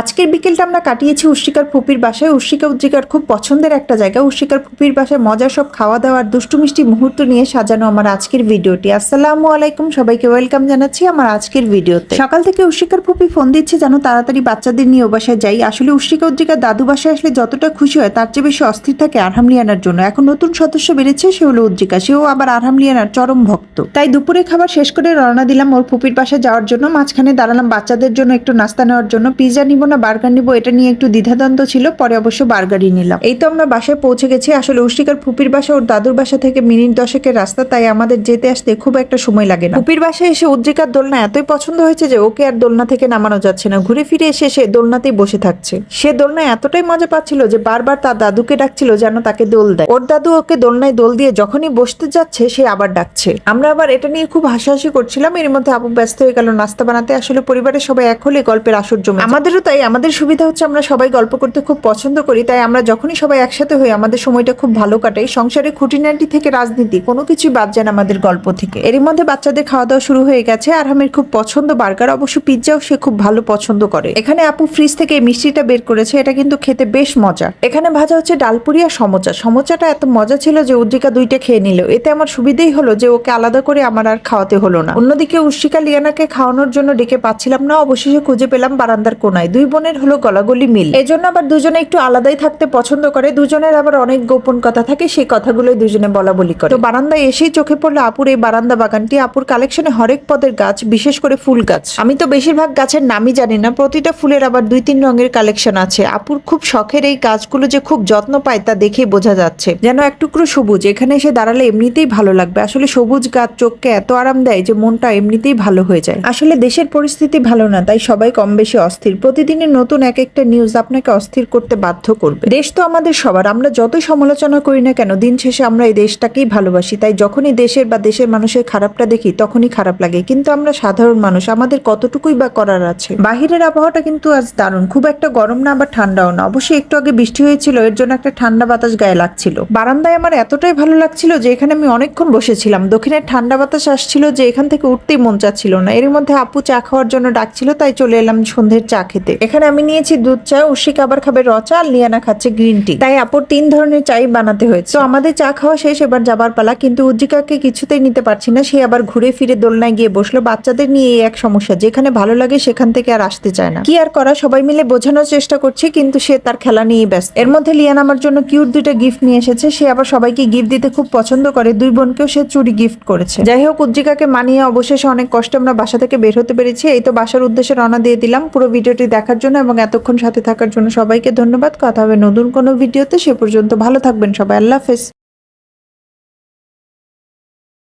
আজকের বিকেলটা আমরা কাটিয়েছি উর্শিকার ফুপির বাসায়। উর্শিকা উজ্জিকার খুব পছন্দের একটা জায়গা। উর্শিকার ফুপির বাসায় মজা, সব খাওয়া দাওয়ার দুষ্টু মিষ্টি মুহূর্ত নিয়ে সাজানো আমার আজকের ভিডিওটি। আসসালামু আলাইকুম, সবাইকে ওয়েলকাম জানাচ্ছি আমার আজকের ভিডিওতে। সকাল থেকে উর্শিকার ফুপি ফোন দিচ্ছে যেন তাড়াতাড়ি বাচ্চাদের নিয়ে ও বাসায় যাই। আসলে উর্শিকা উজ্জিকার দাদু বাসায় আসলে যতটা খুশি হয় তার চেয়ে বেশি অস্থির থাকে আরহাম লিয়ানার জন্য। এখন নতুন সদস্য বেড়েছে, সে হলো উজ্জিকা সেও আবার আরহাম লিয়ানার চরম ভক্ত। তাই দুপুরে খাবার শেষ করে রওনা দিলাম ওর ফুপির বাসায় যাওয়ার জন্য। মাঝখানে দাঁড়ালাম বাচ্চাদের জন্য একটু নাস্তা নেওয়ার জন্য। পিৎজা নিব না বার্গার নিব এটা নিয়ে একটু দ্বিধাদ্বন্দ্ব ছিল, পরে অবশ্য বার্গারই নিলাম। এই তো আমরা বাসায় পৌঁছে গেছি। আসলে উষ্টিকার ফুপির বাসা ওর দাদুর বাসা থেকে মিনিট দশেকের রাস্তা, তাই আমাদের যেতে আসতে খুব একটা সময় লাগে না। ফুপির বাসায় এসে উজ্জিকার দোলনা এতই পছন্দ হয়েছে যে ওকে আর দোলনা থেকে নামানো যাচ্ছে না। ঘুরে ফিরে এসে সে দোলনাতেই বসে থাকছে। সে দোলনায় এতটাই মজা পাচ্ছিল যে বারবার তার দাদুকে ডাকছিল যেন তাকে দোল দেয়। ওর দাদু ওকে দোলনায় দোল দিয়ে যখনই বসতে যাচ্ছে, সে আবার ডাকছে। আমরা আবার এটা নিয়ে খুব হাসাহাসি করছিলাম। এর মধ্যে আপু ব্যস্ত হয়ে গেল নাস্তা বানাতে। আসলে পরিবারের সবাই এক হলে গল্পের আসর জমে আমাদেরও তাই আমাদের সুবিধা হচ্ছে আমরা সবাই গল্প করতে খুব পছন্দ করি, তাই আমরা যখনই সবাই একসাথে হই, আমাদের সময়টা খুব ভালো কাটে সংসারে খুঁটিনাটি থেকে রাজনীতি, কোনো কিছুই বাদ যায় না আমাদের গল্প থেকে। এর মধ্যে বাচ্চাদের খাওয়া দাওয়া শুরু হয়ে গেছে, আর আমের খুব পছন্দ বার্গার, অবশ্য পিৎজাও সে খুব ভালো পছন্দ করে। এখানে আপু ফ্রিজ থেকে এই মিষ্টিটা বের করেছে, এটা কিন্তু খেতে বেশ মজা। এখানে ভাজা হচ্ছে ডালপুরি আর সমোচা। সমোচাটা এত মজা ছিল যে উজ্জিকা দুইটা খেয়ে নিল। এতে আমার সুবিধেই হলো যে ওকে আলাদা করে আমার আর খাওয়াতে হলো না। অন্যদিকে উর্শিকা লিয়ানাকে খাওয়ানোর জন্য ডেকে পাচ্ছিলাম না, অবশেষে খুঁজে পেলাম বারান্দার কোনায়। দুই বোনের হলো গলাগলি মিল। এজন্য আবার দুজনে একটু আলাদাই থাকতে পছন্দ করে, দুজনের আবার অনেক গোপন কথা থাকে, সেই কথাগুলোই দুজনে বলা বলি করে। তো বারান্দায় এসেই চোখে পড়ল আপুর এই বারান্দা বাগানটি। আপুর কালেকশনে হরেক পদের গাছ, বিশেষ করে ফুল গাছ। আমি তো বেশিরভাগ গাছের নামই জানি না, প্রতিটা ফুলের আবার দুই তিন রঙের কালেকশন আছে। আপুর খুব শখের এই গাছগুলো যে খুব যত্ন পায় তা দেখেই বোঝা যাচ্ছে। যেন এক টুকরো সবুজ, এখানে এসে দাঁড়ালে এমনিতেই ভালো লাগবে। আসলে সবুজ গাছ চোখকে এত আরাম দেয় যে মনটা এমনিতেই ভালো হয়ে যায়। আসলে দেশের পরিস্থিতি ভালো না, তাই সবাই কম বেশি অস্থির প্রতিদিনের নতুন এক একটা নিউজ আপনাকে অস্থির করতে বাধ্য করবে। দেশ তো আমাদের সবার, আমরা যতই সমালোচনা করি না কেন, দিন শেষে আমরা এই দেশটাকেই ভালোবাসি। তাই যখনই দেশের বা দেশের মানুষের খারাপটা দেখি, তখনই খারাপ লাগে। কিন্তু আমরা সাধারণ মানুষ, আমাদের কতটুকুই বা করার আছে? বাহিরের আবহাওয়াটা কিন্তু আজ দারুণ। খুব একটা গরম না, আবার ঠান্ডাও না। অবশ্যই একটু আগে বৃষ্টি হয়েছিল, এর জন্য একটা ঠান্ডা বাতাস গায়ে লাগছিল। বারান্দায় আমার এতটাই ভালো লাগছিল যে, এখানে আমি অনেকক্ষণ বসেছিলাম। দক্ষিণের ঠান্ডা বাতাস আসছিল যে, এখান থেকে উঠতেই মন চাচ্ছিল না। এর মধ্যে আপু চা খাওয়ার জন্য ডাকছিল, তাই চলে এলাম সন্ধ্যের চা খেতে। এখানে আমি নিয়েছি দুধ চা উর্শিক আবার খাবে র চা, আর লিয়ানা খাচ্ছে গ্রিন টি। তাই আপুর তিন ধরনের চাই বানাতে হয়েছে। তো আমাদের চা খাওয়া শেষ, এবার যাবার পালা, কিন্তু উজ্জিকাকে কিছুতেই নিতে পারছি না। সে আবার ঘুরে ফিরে দোলনায় গিয়ে বসল। বাচ্চাদের নিয়ে এই এক সমস্যা, যেখানে ভালো লাগে সেখান থেকে আর আসতে চায় না। কি আর করা, সবাই মিলে বোঝানোর চেষ্টা করছে, কিন্তু সে তার খেলা নিয়েই ব্যস্ত। এর মধ্যে লিয়ান আমার জন্য কিউট দুইটা গিফট নিয়ে এসেছে। সে আবার সবাইকে গিফট দিতে খুব পছন্দ করে। দুই বোনকেও সে চুরি গিফট করেছে। যাই হোক, উজ্জিকাকে মানিয়ে অবশেষে অনেক কষ্টে আমরা বাসা থেকে বের হতে পেরেছি। এই তো বাসার উদ্দেশ্যে রওনা দিয়ে দিলাম। পুরো ভিডিওটি দেখার জন্য এবং এতক্ষণ সাথে থাকার জন্য সবাইকে ধন্যবাদ। কথা হবে নতুন কোনো ভিডিওতে। সে পর্যন্ত ভালো থাকবেন সবাই। আল্লাহ হাফেজ।